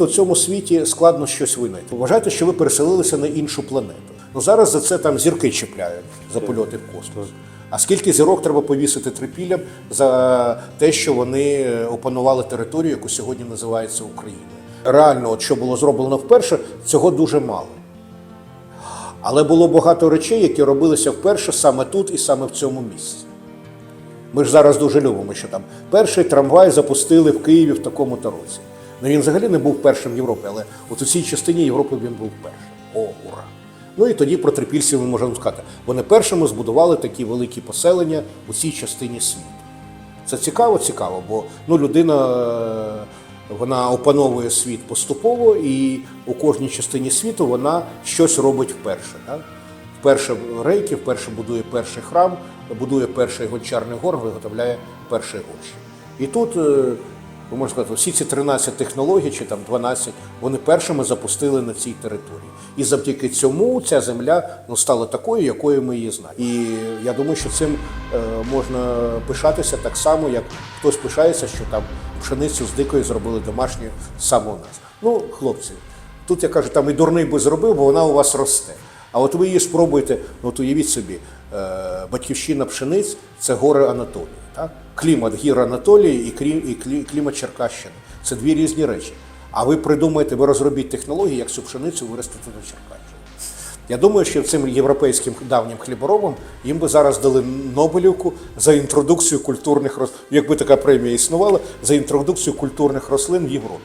У цьому світі складно щось винайти. Вважайте, що ви переселилися на іншу планету. Ну зараз за це там зірки чіпляють за польоти в космос. А скільки зірок треба повісити трипіллям за те, що вони опанували територію, яку сьогодні називається Україною? Реально, от що було зроблено вперше, цього дуже мало. Але було багато речей, які робилися вперше саме тут і саме в цьому місці. Ми ж зараз дуже любимо, що там перший трамвай запустили в Києві в такому-то році. Ну він взагалі не був першим в Європі, але от у цій частині Європи він був першим. О, ура! Ну і тоді про трипільців ми можемо сказати. Вони першими збудували такі великі поселення у цій частині світу. Це цікаво, цікаво, бо ну, людина е, вона опановує світ поступово, і у кожній частині світу вона щось робить вперше. Так? Вперше рейки, вперше будує перший храм, будує перший гончарний гор, виготовляє перший гроші. І тут, е, ви можна сказати, всі ці 13 технологій, чи там 12, вони першими запустили на цій території. І завдяки цьому ця земля ну, стала такою, якою ми її знаємо. І я думаю, що цим е, можна пишатися так само, як хтось пишається, що там пшеницю з дикою зробили домашню саме у нас. Ну, хлопці, тут я кажу, там і дурний би зробив, бо вона у вас росте. А от ви її спробуєте, ну от уявіть собі, е, батьківщина пшениць це гори Анатолії. Так? Клімат гір Анатолії і, клімат Черкащини. Це дві різні речі. А ви придумаєте, ви розробіть технології, як цю пшеницю виростити на Черкащині. Я думаю, що цим європейським давнім хліборобам їм би зараз дали Нобелівку за інтродукцію культурних рослин, якби така премія існувала, за інтродукцію культурних рослин в Європі.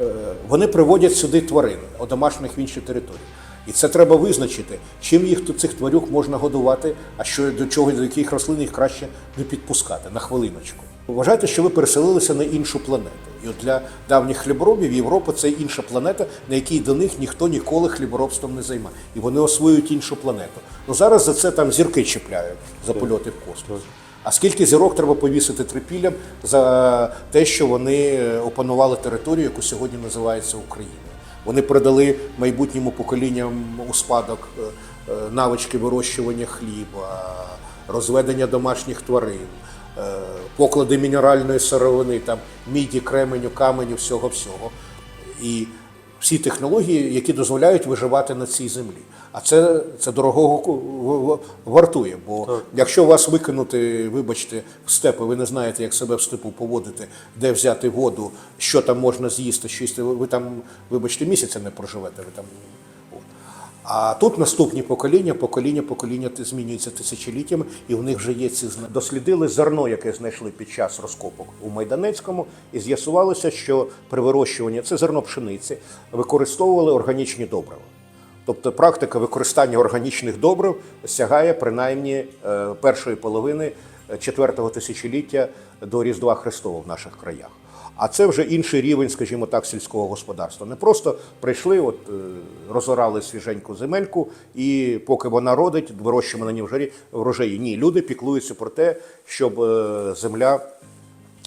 Е, Вони приводять сюди тварин, одомашнених в інші території. І це треба визначити, чим їх цих тварюк можна годувати, а що до чого до яких рослин їх краще не підпускати на хвилиночку. Вважайте, що ви переселилися на іншу планету. І от для давніх хліборобів Європа це інша планета, на якій до них ніхто ніколи хліборобством не займає. І вони освоюють іншу планету. Ну зараз за це там зірки чіпляють за польоти в космос. А скільки зірок треба повісити трипіллям за те, що вони опанували територію, яку сьогодні називається Україною? Вони передали майбутньому поколінням у спадок е, е, навички вирощування хліба, розведення домашніх тварин, е, поклади мінеральної сировини, там міді, кременю, каменю, всього всього. І всі технології, які дозволяють виживати на цій землі. А це, це дорогого вартує. Бо якщо вас викинути, вибачте, в степи, ви не знаєте, як себе в степу поводити, де взяти воду, що там можна з'їсти, що їсти, ви, там, вибачте, місяця не проживете. Ви там. А тут наступні покоління, покоління, покоління змінюються тисячоліттями, і в них вже є ці знання. Дослідили зерно, яке знайшли під час розкопок у Майданецькому, і з'ясувалося, що при вирощуванні це зерно пшениці використовували органічні добрива. Тобто практика використання органічних добрив сягає принаймні е, першої половини четвертого тисячоліття до Різдва Христового в наших краях. А це вже інший рівень, скажімо так, сільського господарства. Не просто прийшли, от е, розорали свіженьку земельку, і поки вона родить, вирощуємо на ній врожаї. Ні, люди піклуються про те, щоб е, земля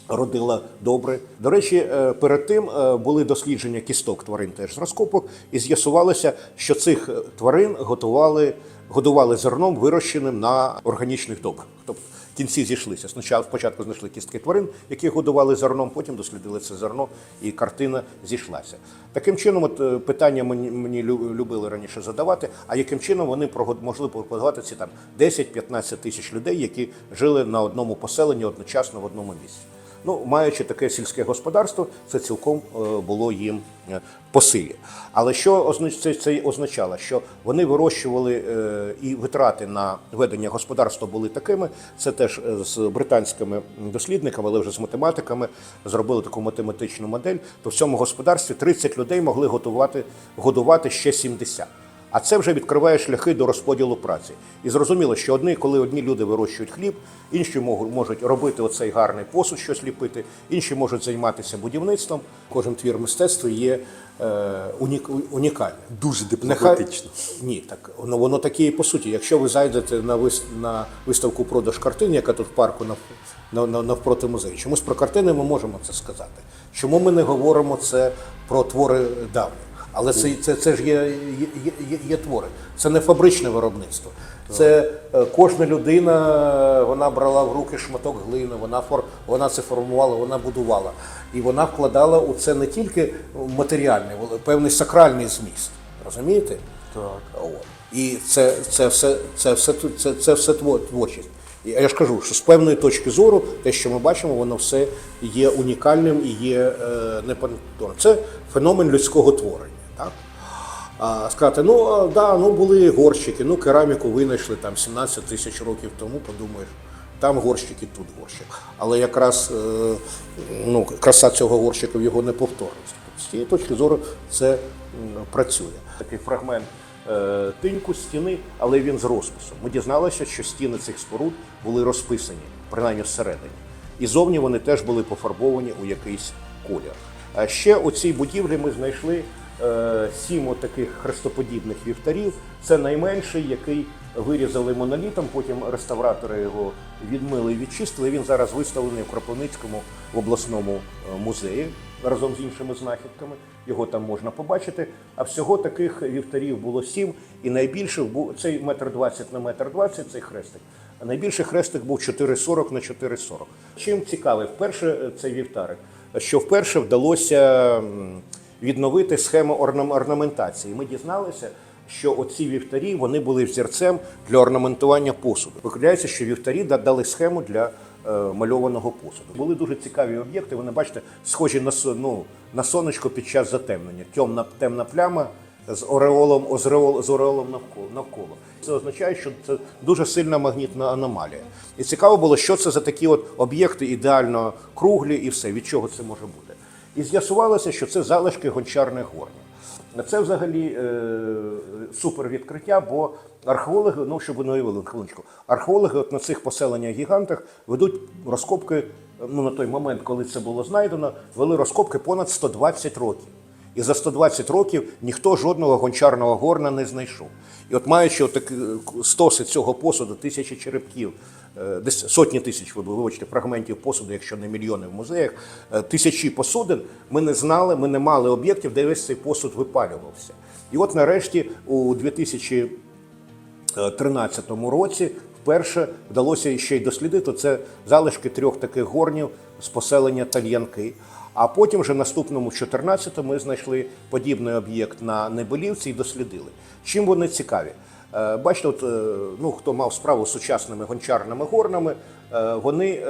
родила добре. До речі, е, перед тим були дослідження кісток тварин теж з розкопок, і з'ясувалося, що цих тварин готували, годували зерном, вирощеним на органічних добрих. Тобто кінці зійшлися. Спочатку, спочатку знайшли кістки тварин, які годували зерном, потім дослідили це зерно, і картина зійшлася. Таким чином, от е, питання мені, мені любили раніше задавати, а яким чином вони могли прогодувати ці там 10-15 тисяч людей, які жили на одному поселенні одночасно в одному місці. Ну, маючи таке сільське господарство, це цілком е, було їм е, по силі. Але що це, означало? Що вони вирощували е, і витрати на ведення господарства були такими. Це теж з британськими дослідниками, але вже з математиками зробили таку математичну модель. То в цьому господарстві 30 людей могли готувати, годувати ще 70. А це вже відкриває шляхи до розподілу праці. І зрозуміло, що одні, коли одні люди вирощують хліб, інші можуть, робити оцей гарний посуд, щось ліпити, інші можуть займатися будівництвом. Кожен твір мистецтва є е, унік, унікальним. Дуже Нехай дипломатично. ні, так ну, воно таке і по суті. Якщо ви зайдете на вис... на виставку продаж картин, яка тут в парку нав- навпроти музею, чомусь про картини ми можемо це сказати. Чому ми не говоримо це про твори давні? Але це, це, це ж є, є, є, є твори. Це не фабричне виробництво. Це е, кожна людина, вона брала в руки шматок глини, вона, фор, вона це формувала, вона будувала. І вона вкладала у це не тільки матеріальний, але певний сакральний зміст. Розумієте? Так. От. І це, це все, це все, це, це все тво- творчість. І я ж кажу, що з певної точки зору, те, що ми бачимо, воно все є унікальним і є е, непанатонним. Це феномен людського творення. Так? А сказати, ну да, ну були горщики, ну кераміку винайшли там 17 тисяч років тому, подумаєш, там горщики, тут горщик. Але якраз е, ну, краса цього горщика в його неповторності. Тобто, з цієї точки зору це працює. Такий фрагмент е, тиньку стіни, але він з розписом. Ми дізналися, що стіни цих споруд були розписані, принаймні всередині. І зовні вони теж були пофарбовані у якийсь колір. А ще у цій будівлі ми знайшли сім отаких хрестоподібних вівтарів. Це найменший, який вирізали монолітом. Потім реставратори його відмили і відчистили. Він зараз виставлений в Кропивницькому обласному е, музеї разом з іншими знахідками. Його там можна побачити. А всього таких вівтарів було сім, і найбільших був цей метр двадцять на метр двадцять, цей хрестик. А найбільший хрестик був 4,40 на 4,40. Чим цікавий, вперше е, цей вівтарик, що вперше вдалося відновити схему орнам- орнаментації. Ми дізналися, що оці вівтарі вони були взірцем для орнаментування посуду. Виявляється, що вівтарі дали схему для е, мальованого посуду. Були дуже цікаві об'єкти. Вони бачите, схожі на ну, на сонечко під час затемнення. Темна темна пляма з ореолом, з ореол- з ореолом навколо, навколо. Це означає, що це дуже сильна магнітна аномалія. І цікаво було, що це за такі от об'єкти ідеально круглі і все, від чого це може бути. І з'ясувалося, що це залишки гончарних горнів. Це взагалі е, супер відкриття, бо археологи, ну щоб не уявили хвилиночку, археологи от на цих поселеннях гігантах ведуть розкопки. Ну на той момент, коли це було знайдено, вели розкопки понад 120 років. І за 120 років ніхто жодного гончарного горна не знайшов. І от маючи отак, стоси цього посуду, тисячі черепків, е, десь сотні тисяч, ви- вибачте, фрагментів посуду, якщо не мільйони в музеях, е, тисячі посудин, ми не знали, ми не мали об'єктів, де весь цей посуд випалювався. І от нарешті у 2013 році вперше вдалося ще й дослідити це залишки трьох таких горнів з поселення Тальянки. А потім вже наступному 14-му ми знайшли подібний об'єкт на Небелівці і дослідили. Чим вони цікаві? Е, Бачите, от, е, ну, хто мав справу з сучасними гончарними горнами, е, вони,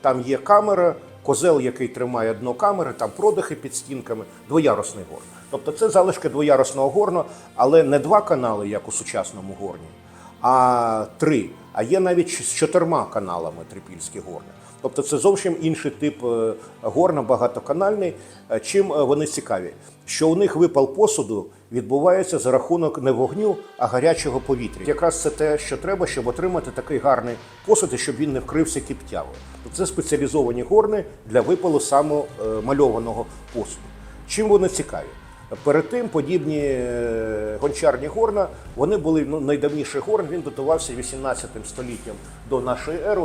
там є камера, козел, який тримає дно камери, там продихи під стінками, двоярусний горн. Тобто це залишки двоярусного горну, але не два канали, як у сучасному горні, а три. А є навіть з чотирма каналами трипільські горни. Тобто це зовсім інший тип горна, багатоканальний. Чим вони цікаві? Що у них випал посуду відбувається за рахунок не вогню, а гарячого повітря. Якраз це те, що треба, щоб отримати такий гарний посуд, щоб він не вкрився кіптявою. Тобто це спеціалізовані горни для випалу самомальованого посуду. Чим вони цікаві? Перед тим подібні е, гончарні горна, вони були ну, найдавніший горн, він датувався 18 століттям до нашої ери.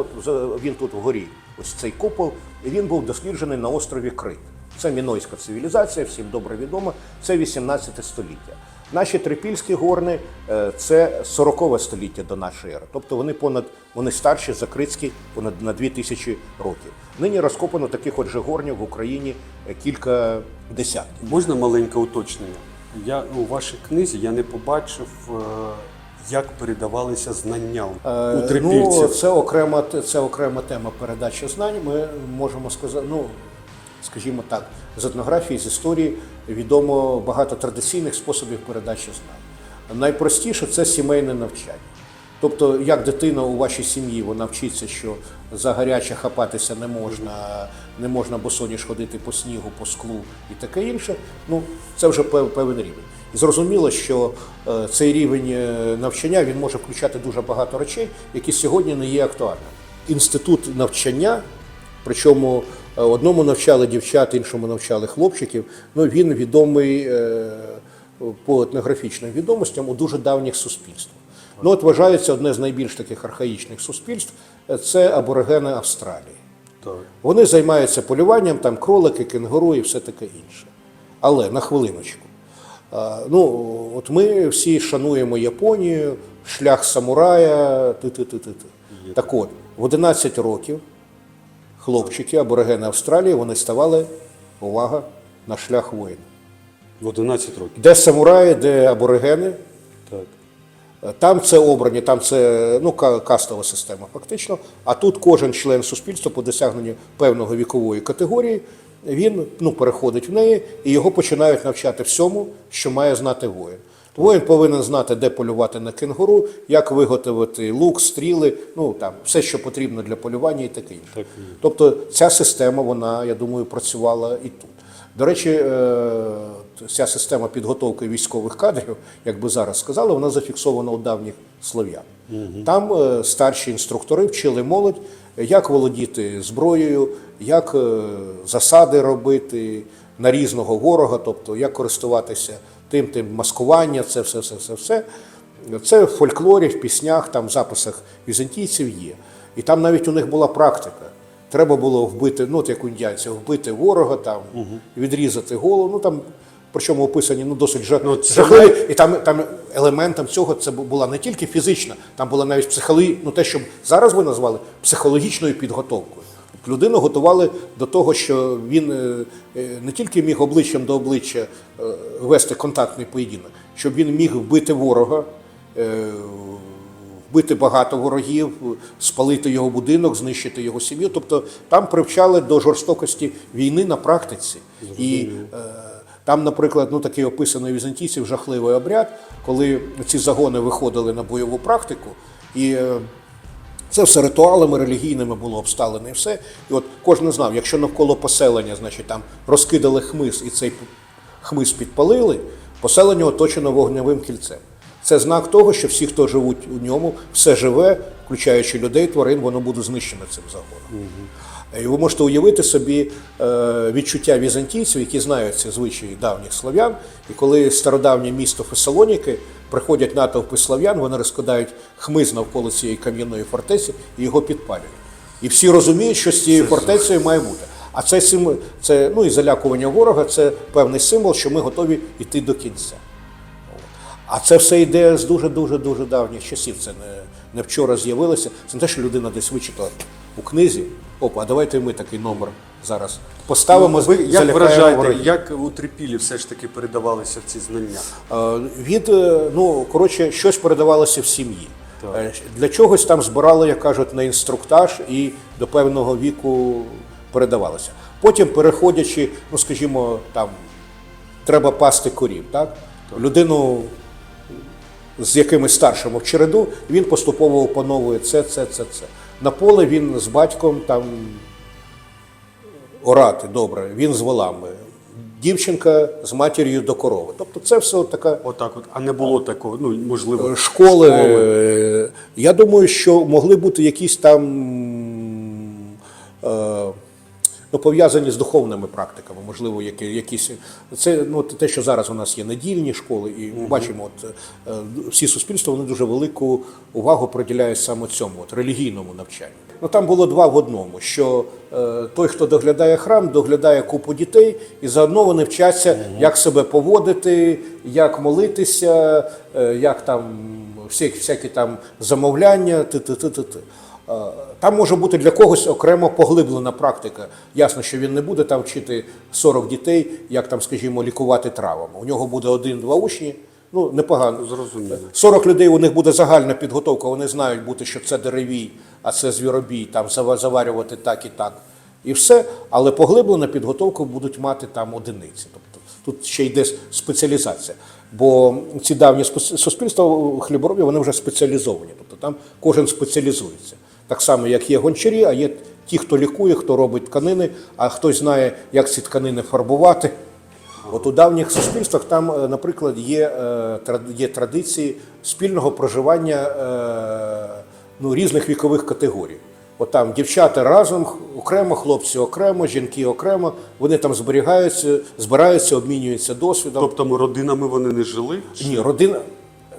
Він тут вгорі, ось цей купол, і він був досліджений на острові Крит. Це мінойська цивілізація, всім добре відомо, це 18 століття. Наші трипільські горни е, це 40 століття до нашої ери. Тобто вони понад вони старші за Критські понад на 2000 років. Нині розкопано таких от же горнів в Україні е, кілька десятків. Можна маленьке уточнення? Я у вашій книзі я не побачив, е, як передавалися знання у Е, Ну, це окрема це окрема тема передачі знань. Ми можемо сказати, ну скажімо так, з етнографії, з історії відомо багато традиційних способів передачі знань. Найпростіше це сімейне навчання. Тобто, як дитина у вашій сім'ї вона вчиться, що за гаряче хапатися не можна, не можна босоніж ходити по снігу, по склу і таке інше. Ну це вже пев- певний рівень. І зрозуміло, що е, цей рівень е, навчання він може включати дуже багато речей, які сьогодні не є актуальними. Інститут навчання, причому одному навчали дівчат, іншому навчали хлопчиків. Ну він відомий е, по етнографічним відомостям у дуже давніх суспільствах. Ну, от вважається одне з найбільш таких архаїчних суспільств е, це аборигени Австралії. Так. Вони займаються полюванням, там кролики, кенгуру і все таке інше. Але на хвилиночку. Ну, от ми всі шануємо Японію, шлях самурая. Ти-ти-ти-ти-ти. Так от, в 11 років хлопчики, аборигени Австралії, вони ставали, увага, на шлях воїна. В 11 років. Де самураї, де аборигени, Так. там це обрані, там це ну, кастова система фактично. А тут кожен член суспільства по досягненню певного вікової категорії, він ну, переходить в неї і його починають навчати всьому, що має знати воїн. Воїн повинен знати, де полювати на кенгуру, як виготовити лук, стріли, ну там все, що потрібно для полювання і таке інше. Так. Тобто ця система, вона, я думаю, працювала і тут. До речі, е, ця система підготовки військових кадрів, як би зараз сказали, вона зафіксована у давніх слов'ян. Там е, старші інструктори вчили молодь, як володіти зброєю, як е, засади робити на різного ворога, тобто як користуватися тим, тим маскування, це все, все, все, все. Це в фольклорі, в піснях, там в записах візантійців є. І там навіть у них була практика. Треба було вбити, ну от як у індіанців, вбити ворога, там, відрізати голову. Ну там, причому описані ну, досить жах... Ну, це жахливі. І там, там елементом цього це була не тільки фізична, там була навіть психологічна, ну те, що зараз ви назвали психологічною підготовкою. Людину готували до того, що він е, е, не тільки міг обличчям до обличчя е, вести контактний поєдинок, щоб він міг вбити ворога, вбити багато ворогів, спалити його будинок, знищити його сім'ю. Тобто там привчали до жорстокості війни на практиці. І там, наприклад, ну такий описаний візантійців жахливий обряд, коли ці загони виходили на бойову практику. І це все ритуалами релігійними було обставлене і все. І от кожен знав, якщо навколо поселення, значить там розкидали хмиз і цей хмиз підпалили, поселення оточено вогневим кільцем. Це знак того, що всі, хто живуть у ньому, все живе, включаючи людей, тварин, воно буде знищено цим загоном. І ви можете уявити собі е, відчуття візантійців, які знають ці звичаї давніх слов'ян. І коли стародавнє місто Фесалоніки приходять натовпи слов'ян, вони розкидають хмиз навколо цієї кам'яної фортеці і його підпалюють. І всі розуміють, що з цією фортецею має бути. А це символ, це ну і залякування ворога, це певний символ, що ми готові йти до кінця. А це все йде з дуже дуже дуже давніх часів. Це не, не вчора з'явилося. Це не те, що людина десь вичитала у книзі. Опа, а давайте ми такий номер зараз поставимо. Ви як вважаєте, ворогів. як у трипілі все ж таки передавалися ці знання? Е, Від е, ну коротше, щось передавалося в сім'ї. Е, Для чогось там збирали, як кажуть, на інструктаж і до певного віку передавалося. Потім, переходячи, ну скажімо, там треба пасти корів, так? Людину з якимось старшим в череду, він поступово опановує це, це, це, це. На поле він з батьком там орати добре, він з волами. Дівчинка з матір'ю до корови. Тобто це все така Отак, от, а не було такого, ну можливо, школи. школи. Я думаю, що могли бути якісь там е, ну, пов'язані з духовними практиками, можливо, які, якісь. Це ну, те, що зараз у нас є недільні школи, і ми бачимо, от, е, всі суспільства вони дуже велику увагу приділяють саме цьому, от, релігійному навчанню. Ну там було два в одному: що е, той, хто доглядає храм, доглядає купу дітей, і заодно вони вчаться, як себе поводити, як молитися, е, як там всі, всякі там замовляння, ти-ти-ти-ти-ти. Е, Там може бути для когось окремо поглиблена практика. Ясно, що він не буде там вчити 40 дітей, як там, скажімо, лікувати травами. У нього буде один-два учні. Ну, непогано. Зрозуміло. 40 людей у них буде загальна підготовка, вони знають бути, що це деревій, а це звіробій, там заварювати так і так. І все. Але поглиблена підготовку будуть мати там одиниці. Тобто тут ще йде спеціалізація. Бо ці давні суспільства хліборобі вони вже спеціалізовані. Тобто там кожен спеціалізується. Так само, як є гончарі, а є ті, хто лікує, хто робить тканини, а хтось знає, як ці тканини фарбувати. От у давніх суспільствах там, е, наприклад, є, е, є традиції спільного проживання е, ну, різних вікових категорій. От там дівчата разом, окремо, хлопці окремо, жінки окремо, вони там зберігаються, збираються, обмінюються досвідом. тобто родинами вони не жили? Ні, родина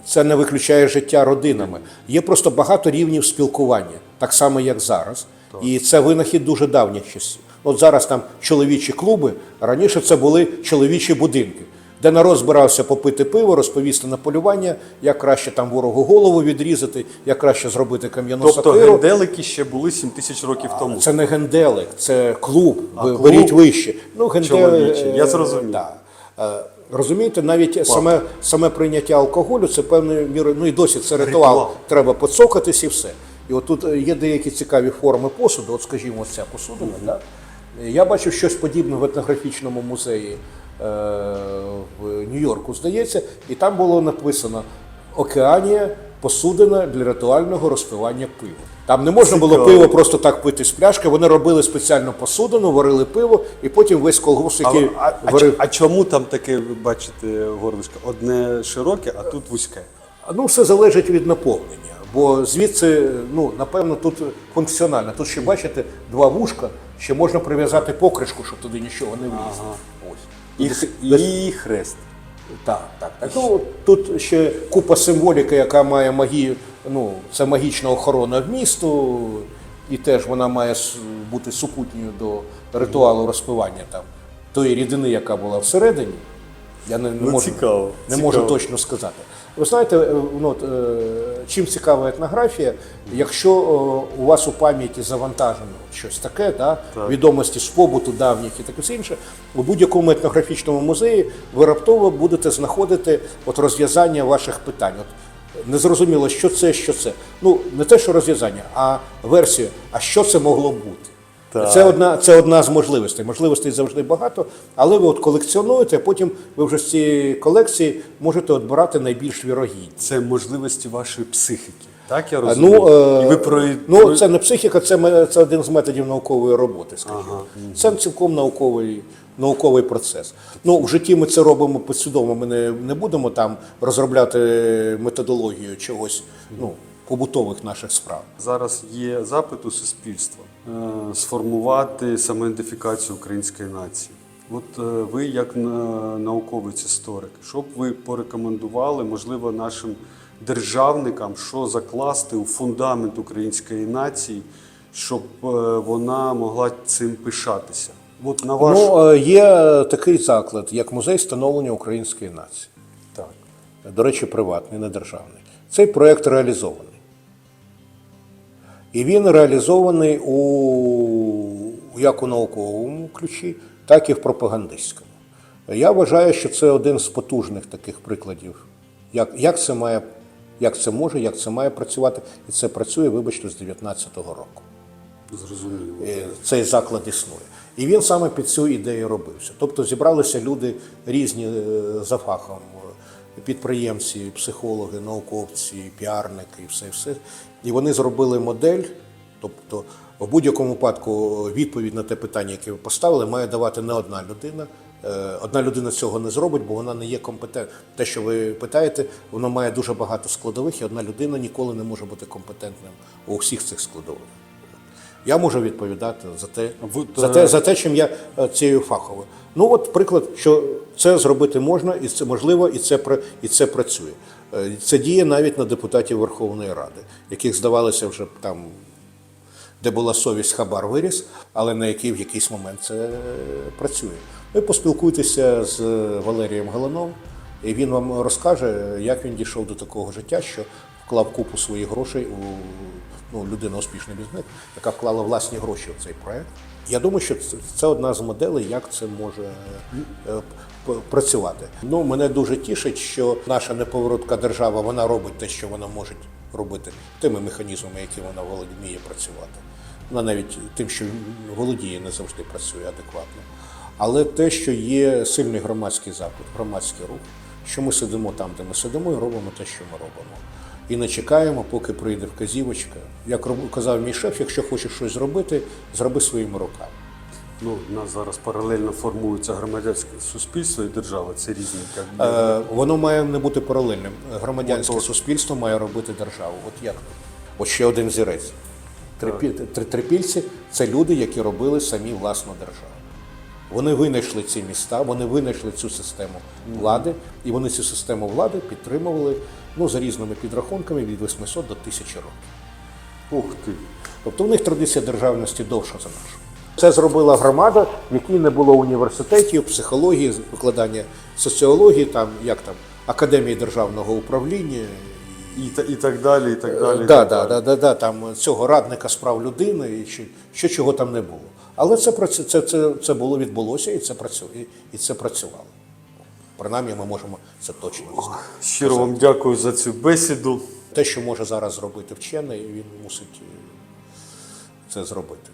це не виключає життя родинами. Є просто багато рівнів спілкування, так само як зараз. І це винахід дуже давніх часів. От зараз там чоловічі клуби, а раніше це були чоловічі будинки, де народ збирався попити пиво, розповісти на полювання, як краще там ворогу голову відрізати, як краще зробити кам'яну Тобто сокиру. генделики ще були 7 тисяч років тому. Це не генделик, це клуб. Ви клуб? беріть вище. Ну, Чоловічий, я зрозумів. Да. Е, Розумієте, навіть саме, саме прийняття алкоголю це певною мірою, ну і досі це ритуал. Ритуал. Треба поцокатись і все. І от тут е, є деякі цікаві форми посуду, от скажімо, ось ця посудина. Да? Я бачив щось подібне в етнографічному музеї е, в Нью-Йорку, здається, і там було написано Океанія посудина для ритуального розпивання пива. Там не можна було Цікаво. пиво просто так пити з пляшки. Вони робили спеціальну посудину, варили пиво, і потім весь колгосп, А, який а, а, варив. а чому там таке, ви бачите, горлишко? Одне широке, а тут вузьке. Ну, все залежить від наповнення. Бо звідси, ну, напевно, тут функціонально. Тут ще бачите два вушка, ще можна прив'язати покришку, щоб туди нічого не влізло. Ось. І, десь- і хрест. Так, так, так. Ну, тут ще купа символіки, яка має магію, ну, це магічна охорона вмісту, і теж вона має бути супутньою до ритуалу розпивання там тої рідини, яка була всередині. Я не, не Ну, можу, цікаво, не цікаво. можу точно сказати. Ви знаєте, е, ну, е, чим цікава етнографія, якщо е, у вас у пам'яті завантажено щось таке, да, відомості з побуту давніх і таке все інше, у будь-якому етнографічному музеї ви раптово будете знаходити от розв'язання ваших питань. От, незрозуміло, що це, що це. Ну, не те, що розв'язання, а версію, а що це могло бути. Так. Це одна, це одна з можливостей. Можливостей завжди багато, але ви от колекціонуєте, а потім ви вже з цієї колекції можете от найбільш вірогідні. Це можливості вашої психіки. Так я розумію? Ну, е, і ви про... ну, це не психіка, це, це один з методів наукової роботи, скажімо. Це цілком науковий, науковий процес. Ну, в житті ми це робимо підсвідомо. Ми не, не будемо там розробляти методологію чогось ну, побутових наших справ. Зараз є запит у суспільства е, сформувати самоідентифікацію української нації. От е, ви, як науковець історик, що б ви порекомендували, можливо, нашим державникам, що закласти у фундамент української нації, щоб е, вона могла цим пишатися? От на ваш Ну, є такий заклад, як музей становлення української нації. так. до речі, приватний, не державний. Цей проєкт реалізований. І він реалізований у, як у науковому ключі, так і в пропагандистському. Я вважаю, що це один з потужних таких прикладів, як, як, це, має, як це може, як це має працювати. І це працює, вибачте, з 19-го року. Зрозуміло. Е, цей заклад існує. І він саме під цю ідею робився. Тобто зібралися люди різні е, за фахом, підприємці, психологи, науковці, піарники і все, все. І вони зробили модель, тобто в будь-якому випадку відповідь на те питання, яке ви поставили, має давати не одна людина. Е, Одна людина цього не зробить, бо вона не є компетентною. Те, що ви питаєте, воно має дуже багато складових, і одна людина ніколи не може бути компетентним у всіх цих складових. Я можу відповідати за те, Ви- за те, за те, чим я е, цією фаховою. Ну от приклад, що це зробити можна, і це можливо, і це і це працює. Е, Це діє навіть на депутатів Верховної Ради, яких здавалося вже там, де була совість, хабар виріс, але на який в якийсь момент це е, працює. Ви поспілкуйтеся з Валерієм Галановим, і він вам розкаже, як він дійшов до такого життя, що вклав купу своїх грошей у ну, людина успішний бізнес, яка вклала власні гроші в цей проект. Я думаю, що це, одна з моделей, як це може е, працювати. Ну, мене дуже тішить, що наша неповоротка держава вона робить те, що вона може робити тими механізмами, які вона вміє працювати. Вона навіть тим, що володіє, не завжди працює адекватно. Але те, що є сильний громадський запит, громадський рух, що ми сидимо там, де ми сидимо, і робимо те, що ми робимо. І не чекаємо, поки прийде вказівочка. Як казав мій шеф, якщо хочеш щось зробити, зроби своїми руками. Ну, у нас зараз паралельно формується громадянське суспільство і держава. Це різні як Е, воно має не бути паралельним. Громадянське суспільство має робити державу. От як? От ще один зірець. Трипільці це люди, які робили самі власну державу. Вони винайшли ці міста, вони винайшли цю систему влади, і вони цю систему влади підтримували ну, за різними підрахунками від 800 до 1000 років. Ух ти. Тобто в них традиція державності довша за нашу. Це зробила громада, в якій не було університетів, психології, викладання соціології, там як там академії державного управління. І, і так далі, і так далі. Да, так да, да, да, да, там цього радника з прав людини, і що, що чого там не було. Але це, це, це, це було, відбулося і це, працю, і, і це працювало. Принаймні ми можемо це точно знати. Щиро вам дякую за цю бесіду. Те, що може зараз зробити вчений, він мусить е, це зробити.